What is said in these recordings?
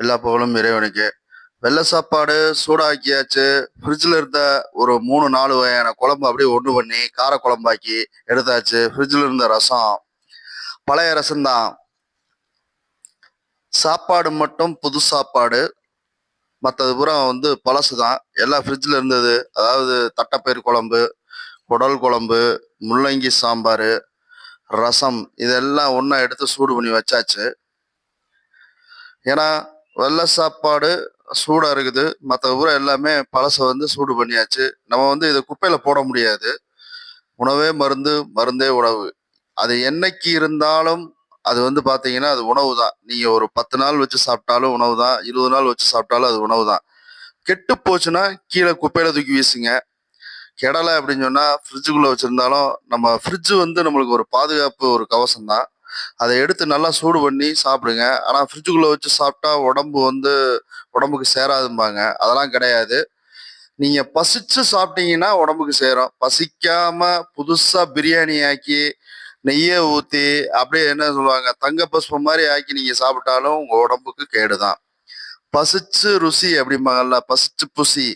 எல்லா புகழும் இறைவனுக்கு. வெள்ளை சாப்பாடு சூடாக்கியாச்சு. ஃப்ரிட்ஜில் இருந்த ஒரு மூணு நாலு வகையான குழம்பு அப்படியே ஒன்று பண்ணி கார குழம்பாக்கி எடுத்தாச்சு. ஃப்ரிட்ஜில் இருந்த ரசம் பழைய ரசம்தான் சாப்பாடு மட்டும் புது சாப்பாடு. மற்றது பூரா வந்து பழசு தான். எல்லாம் ஃப்ரிட்ஜில் இருந்தது. அதாவது தட்டைப்பயிர் குழம்பு குடல் குழம்பு முள்ளங்கி சாம்பார் ரசம் இதெல்லாம் ஒன்றா எடுத்து சூடு பண்ணி வச்சாச்சு. ஏன்னா வெள்ளை சாப்பாடு சூடாக இருக்குது. மற்ற பூரா எல்லாமே பழசை வந்து சூடு பண்ணியாச்சு. நம்ம வந்து இதை குப்பையில் போட முடியாது. உணவே மருந்து மருந்தே உணவு. அது என்னைக்கு இருந்தாலும் அது வந்து பார்த்தீங்கன்னா அது உணவு தான். நீங்கள் ஒரு பத்து நாள் வச்சு சாப்பிட்டாலும் உணவு தான். இருபது நாள் வச்சு சாப்பிட்டாலும் அது உணவு தான். கெட்டு போச்சுன்னா கீழே குப்பையில் தூக்கி வீசுங்க. கெடலை அப்படின்னு சொன்னால் ஃப்ரிட்ஜுக்குள்ளே வச்சுருந்தாலும் நம்ம ஃப்ரிட்ஜு வந்து நம்மளுக்கு ஒரு பாதுகாப்பு ஒரு கவசம் தான். அதை எடுத்து நல்லா சூடு பண்ணி சாப்பிடுங்க. ஆனால் ஃப்ரிட்ஜுக்குள்ளே வச்சு சாப்பிட்டா உடம்பு வந்து உடம்புக்கு சேராதும்பாங்க. அதெல்லாம் கிடையாது. நீங்கள் பசிச்சு சாப்பிட்டீங்கன்னா உடம்புக்கு சேரும். பசிக்காமல் புதுசாக பிரியாணி ஆக்கி நெய்யை ஊற்றி அப்படியே என்ன சொல்லுவாங்க தங்க பசுப்பு மாதிரி ஆக்கி நீங்கள் சாப்பிட்டாலும் உங்கள் உடம்புக்கு கேடு தான் பசிச்சு ருசி அப்படிம்பாங்கல்ல பசிச்சு புசி.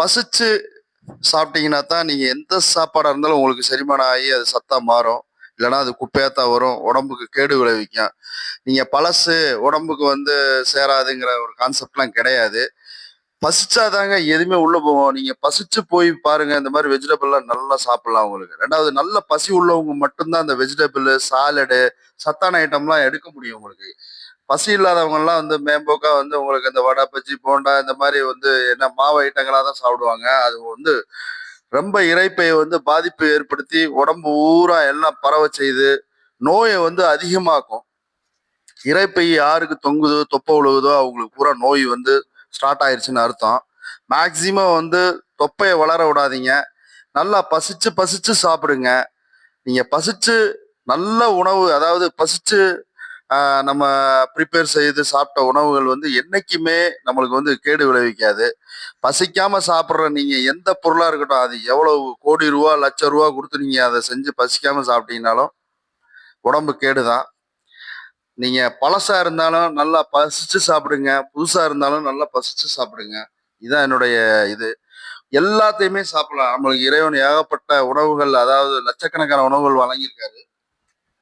பசிச்சு சாப்பிட்டீங்கன்னா தான் நீங்கள் எந்த சாப்பாடாக இருந்தாலும் உங்களுக்கு செரிமானம் ஆகி அது சத்தாக மாறும். இல்லைன்னா அது குப்பையாத்தான் வரும் உடம்புக்கு கேடு விளைவிக்கும். நீங்கள் பழசு உடம்புக்கு வந்து சேராதுங்கிற ஒரு கான்செப்ட்லாம் கிடையாது. பசிச்சாதாங்க எதுவுமே உள்ள போவோம் நீங்க பசிச்சு போய் பாருங்க இந்த மாதிரி வெஜிடபிள்லாம் நல்லா சாப்பிடலாம் உங்களுக்கு. ரெண்டாவது நல்ல பசி உள்ளவங்க மட்டும்தான் அந்த வெஜிடபிள் சாலடு சத்தான ஐட்டம்லாம் எடுக்க முடியும் உங்களுக்கு. பசி இல்லாதவங்கலாம் வந்து மேம்போக்கா வந்து உங்களுக்கு இந்த வடை பஜ்ஜி போண்டா இந்த மாதிரி வந்து என்ன மாவு ஐட்டங்களா தான் சாப்பிடுவாங்க. அது வந்து ரொம்ப இறைப்பை வந்து பாதிப்பு ஏற்படுத்தி உடம்பு ஊரா எல்லாம் பரவ செய்து நோயை வந்து அதிகமாக்கும். இறைப்பை யாருக்கு தொங்குதோ தொப்பை விழுகுதோ அவங்களுக்கு பூரா நோய் வந்து ஸ்டார்ட் ஆயிடுச்சுன்னு அர்த்தம். மேக்சிமம் வந்து தொப்பையை வளர விடாதீங்க. நல்லா பசிச்சு பசிச்சு சாப்பிடுங்க. நீங்க பசிச்சு நல்ல உணவு அதாவது பசிச்சு நம்ம ப்ரிப்பேர் செய்து சாப்பிட்ட உணவுகள் வந்து என்றைக்குமே நம்மளுக்கு வந்து கேடு விளைவிக்காது. பசிக்காம சாப்பிட்ற நீங்கள் எந்த பொருளாக இருக்கட்டும் அது எவ்வளவு கோடி ரூபா லட்ச ரூபா கொடுத்து நீங்கள் அதை செஞ்சு பசிக்காம சாப்பிட்டீங்கனாலும் உடம்பு கேடு தான் நீங்கள் பழசா இருந்தாலும் நல்லா பசிச்சு சாப்பிடுங்க புதுசாக இருந்தாலும் நல்லா பசிச்சு சாப்பிடுங்க. இதான் என்னுடைய இது. எல்லாத்தையுமே சாப்பிடலாம். நம்மளுக்கு இறைவன் ஏகப்பட்ட உணவுகள் அதாவது லட்சக்கணக்கான உணவுகள் வழங்கியிருக்காரு.